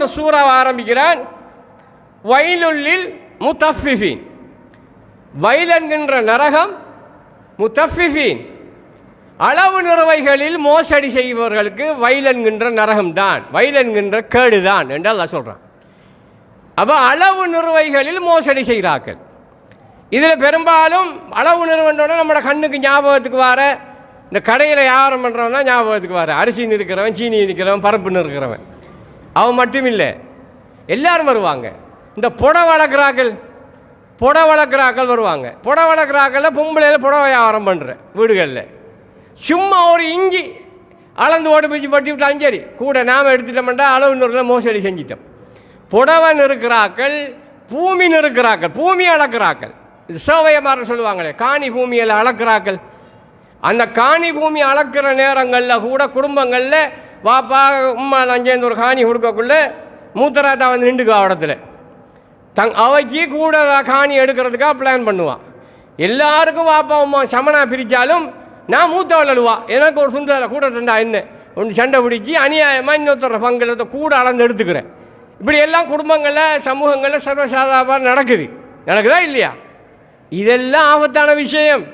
ஒரு சூறாவை ஆரம்பிக்கிறான். வயலுள்ளில் முத்தஃபிஃபின். வயல் என்கின்ற நரகம் முத்தஃபிஃபின். அளவு நிறுவைகளில் மோசடி செய்பவர்களுக்கு வயல் என்கின்ற நரகம்தான். வயல் என்கின்ற கேடுதான் என்று அல்லாஹ் சொல்கிறான் அப்போ அளவு நிறுவைகளில் மோசடி செய்கிறார்கள். இதில் பெரும்பாலும் அளவு நிறுவனோட நம்மளோட கண்ணுக்கு ஞாபகத்துக்கு வர இந்த கடையில் யாரம் பண்ணுறவன் தான் ஞாபகத்துக்கு வர. அரிசி நிற்கிறவன் சீனி நிற்கிறவன் பருப்புன்னு இருக்கிறவன். அவன் மட்டும் இல்லை எல்லாரும் வருவாங்க. இந்த புடை வளர்க்குறாக்கள் புடை வளர்க்குறாக்கள் வருவாங்க. புடை வளர்க்குறாக்களில் பொம்பளையில் புடவை வியாபாரம் பண்ணுற வீடுகளில். சும்மா ஒரு இஞ்சி அளந்து ஓட்டு பிடிச்சி பட்டி விட்டாலும் சரி கூட நாம் எடுத்துட்டோம்னா அளவு நூறில் மோசடி செஞ்சிட்டோம். புடவன் இருக்கிறாக்கள் பூமி நிறுக்கிறாக்கள் பூமி அளக்கிறாக்கள். இது சொல்லுவாங்களே காணி பூமியில் அளக்கிறாக்கள். அந்த காணி பூமி அளக்கிற நேரங்களில் கூட குடும்பங்களில் வாப்பா உம்மா அங்கேருந்து ஒரு காணி கொடுக்கக்குள்ள மூத்தராத்தா வந்து நின்றுக்குவா இடத்துல தங் அவைக்கு கூட காணி எடுக்கிறதுக்காக பிளான் பண்ணுவான் எல்லாருக்கும் வாப்பா உம்மா சமனா பிரித்தாலும் நான் மூத்தவள் அழுவா. எனக்கு ஒரு சுந்தர கூட தந்தா என்ன? ஒன்று சண்டை பிடிச்சி அநியாயமாக இன்னொருத்தர பங்கில் கூட அளந்து எடுத்துக்கிறேன். இப்படி எல்லாம் குடும்பங்களில் சமூகங்களில் சர்வசாதாரணமாக நடக்குது. நடக்குதா இல்லையா? இதெல்லாம் ஆபத்தான விஷயம்.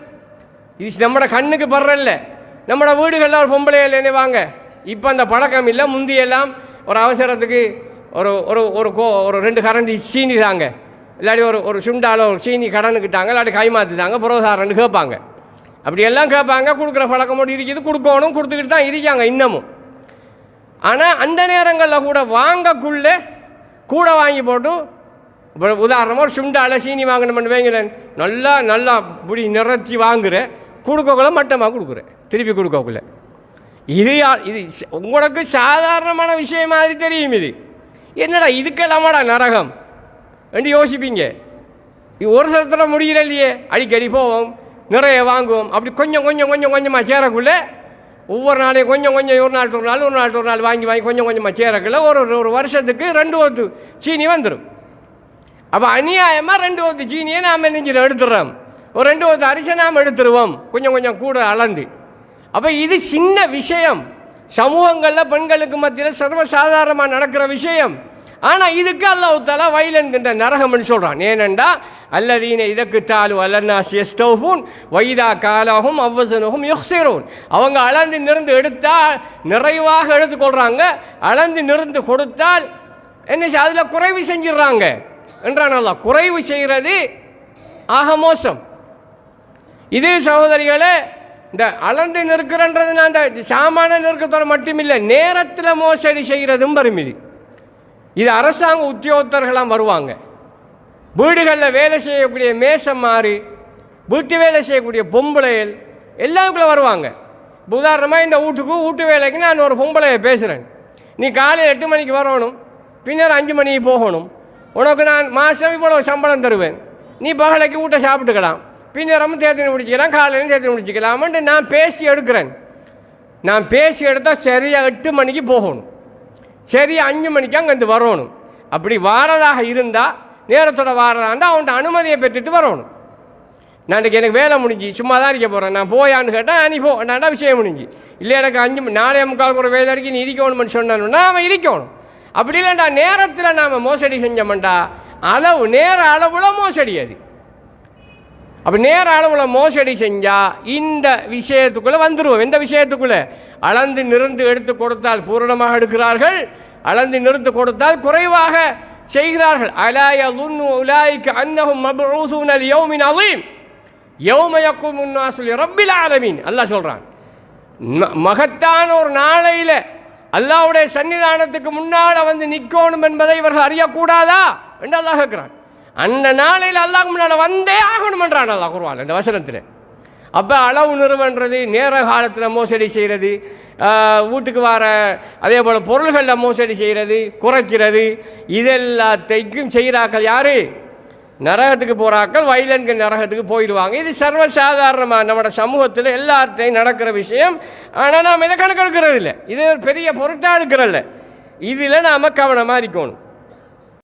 இது நம்மட கண்ணுக்கு படுறல்ல நம்மளோட வீடுகளில் ஒரு பொம்பளை என்ன வாங்க. இப்போ அந்த பழக்கம் இல்லை. முந்தியெல்லாம் ஒரு அவசரத்துக்கு ஒரு ஒரு ஒரு கோ ஒரு ரெண்டு கரண்டி சீனி தாங்க இல்லாட்டி ஒரு ஒரு சுண்டால ஒரு சீனி கடனுக்கிட்டாங்க இல்லாட்டி கைமாற்றிட்டாங்க புரோசாரன்னு கேட்பாங்க. அப்படியெல்லாம் கேட்பாங்க கொடுக்குற பழக்கம் மட்டும் இருக்குது கொடுக்கணும் கொடுத்துக்கிட்டு தான் இருக்காங்க இன்னமும். ஆனால் அந்த நேரங்களில் கூட வாங்கக்குள்ளே கூட வாங்கி போட்டு இப்போ உதாரணமாக ஒரு சுண்டால சீனி வாங்கணும்னு வைங்களேன் நல்லா நல்லா இப்படி நிறச்சி வாங்குகிறேன் கொடுக்கக்குள்ள மட்டமாக கொடுக்குறேன் திருப்பி கொடுக்கக்குள்ள. இது யா- இது உங்களுக்கு சாதாரணமான விஷயம் மாதிரி தெரியும் இது. என்னடா இதுக்கெல்லாமாடா நரகம்? என்று யோசிப்பீங்க. இது ஒரு சரத்தில் முடியல இல்லையே? அடிக்கடி போவோம் நிறைய வாங்குவோம். அப்படி கொஞ்சம் கொஞ்சம் கொஞ்சம் கொஞ்சமாக சேரக்குள்ளே ஒவ்வொரு நாளையும் கொஞ்சம் கொஞ்சம் ஒரு நாள் ஒரு நாள் ஒரு நாள் ஒரு நாள் வாங்கி வாங்கி கொஞ்சம் கொஞ்சமாக சேரக்குள்ள ஒரு ஒரு- வருஷத்துக்கு ரெண்டு ஒத்து சீனி வந்துடும் அப்போ அநியாயமாக ரெண்டு ஒத்து சீனியை நாம் நெஞ்சில் எடுத்துடுறோம் ஒரு ரெண்டு ஒத்து அரிசி நாம் எடுத்துருவோம். கொஞ்சம் கொஞ்சம் கூட அளந்து. அப்போ இது சின்ன விஷயம். சமூகங்களில் பெண்களுக்கு மத்தியில் சர்வசாதாரணமாக நடக்கிற விஷயம். ஆனால் இதுக்கு அல்லாஹ் தாலா வயல் நரகம்னு சொல்கிறான் ஏனெண்டா அல்லதீன இதற்கு தாலு அல்லன்னாஸ் எஸ்டோஃபூன் வைதா காலாகும் அவ்வசனுகும் யுக்சிரோன் அவங்க அளந்து நிறந்து எடுத்தால் நிறைவாக எடுத்துக்கொள்கிறாங்க அளந்து நிறந்து கொடுத்தால் என்ன செய்- அதில் குறைவு செஞ்சிடுறாங்க. என்றான் அல்லாஹ். குறைவு செய்கிறது ஆக மோசம். இது சகோதரிகளே இந்த அளந்து நிற்கிறன்றது நான் இந்த சாமான நிற்கிறதோட மட்டுமில்லை நேரத்தில் மோசடி செய்கிறதும் வரும் இது இது அரசாங்க உத்தியோகத்தர்களாம் வருவாங்க. வீடுகளில் வேலை செய்யக்கூடிய மேசம் மாறி வீட்டு வேலை செய்யக்கூடிய பொம்பளைகள் எல்லாருக்குள்ளே வருவாங்க. உதாரணமாக இந்த வீட்டுக்கு வீட்டு வேலைக்கு நான் ஒரு பொம்பளையை பேசுகிறேன் நீ காலையில் எட்டு மணிக்கு வரணும் பின்னர் அஞ்சு மணிக்கு போகணும். உனக்கு நான் மாதம் இவ்வளோ சம்பளம் தருவேன். நீ பகலைக்கு வீட்டை சாப்பிட்டுக்கலாம். பின்னரமும் தேர்தல் முடிச்சுக்கலாம் காலையிலும் தேர்தல் முடிச்சுக்கலாம்ன்ட்டு நான் பேசி எடுக்கிறேன். நான் பேசி எடுத்தால் சரியாக எட்டு மணிக்கு போகணும். சரி அஞ்சு மணிக்கு அங்கேருந்து வரணும். அப்படி வாரதாக இருந்தால் நேரத்தோட வாரதாக இருந்தால் அவன்கிட்ட அனுமதியை பெற்றுட்டு வரணும். நான் எனக்கு வேலை முடிஞ்சு சும்மா தான் இருக்க போகிறேன் நான் போயான்னு கேட்டால் நீ போ நான்டா விஷயம் முடிஞ்சு? இல்லை எனக்கு அஞ்சு மணி நாலே முக்கால் ஒரு வேலை அடிக்கி நீ இருக்கணும்னு சொன்னானுன்னா அவன் இருக்கணும். அப்படி இல்லைண்டா நேரத்தில் நாம் மோசடி செஞ்சோம்டா அளவு நேர அளவில் மோசடி அது. அப்போ நேர அளவில் மோசடி செஞ்சால் இந்த விஷயத்துக்குள்ளே வந்துடுவோம் எந்த விஷயத்துக்குள்ளே? அளந்து நிறுந்து எடுத்து கொடுத்தால் பூரணமாக எடுக்கிறார்கள். அளந்து நிறுத்து கொடுத்தால் குறைவாக செய்கிறார்கள். அலாய உலாய்க்கு அன்னஹும் மபூசூன் அல் யௌமின் அவீம் யௌம முன்னாசுல் ரப்பில் ஆலமீன். அல்லாஹ் சொல்கிறான் மகத்தான ஒரு நாளையில் அல்லாவுடைய சன்னிதானத்துக்கு முன்னால் வந்து நிற்கணும் என்பதை இவர்கள் அறியக்கூடாதா? என்று அல்லாஹ் கேட்கிறான். அந்த நாளையில் அல்லாஹ் முன்னால் வந்தே ஆகணுமென்றான் அல்லாஹ் குருவான் இந்த வசனத்தில். அப்போ அளவு நிறுவன்றது நேர காலத்தில் மோசடி செய்கிறது வீட்டுக்கு வர அதே போல் பொருள்களில் மோசடி செய்கிறது குறைக்கிறது இதெல்லாத்தைக்கும் செய்கிறாக்கள் யார்? நரகத்துக்கு போகிறாக்கள் வயலன்கு நரகத்துக்கு போயிடுவாங்க. இது சர்வசாதாரணமாக நம்மளோட சமூகத்தில் எல்லாத்தையும் நடக்கிற விஷயம். ஆனால் நாம் இதை கணக்கெடுக்கிறது இல்லை இது பெரிய பொருட்டாக இருக்கிறதில்ல. இதில் நாம் கவனமாக இருக்கணும்.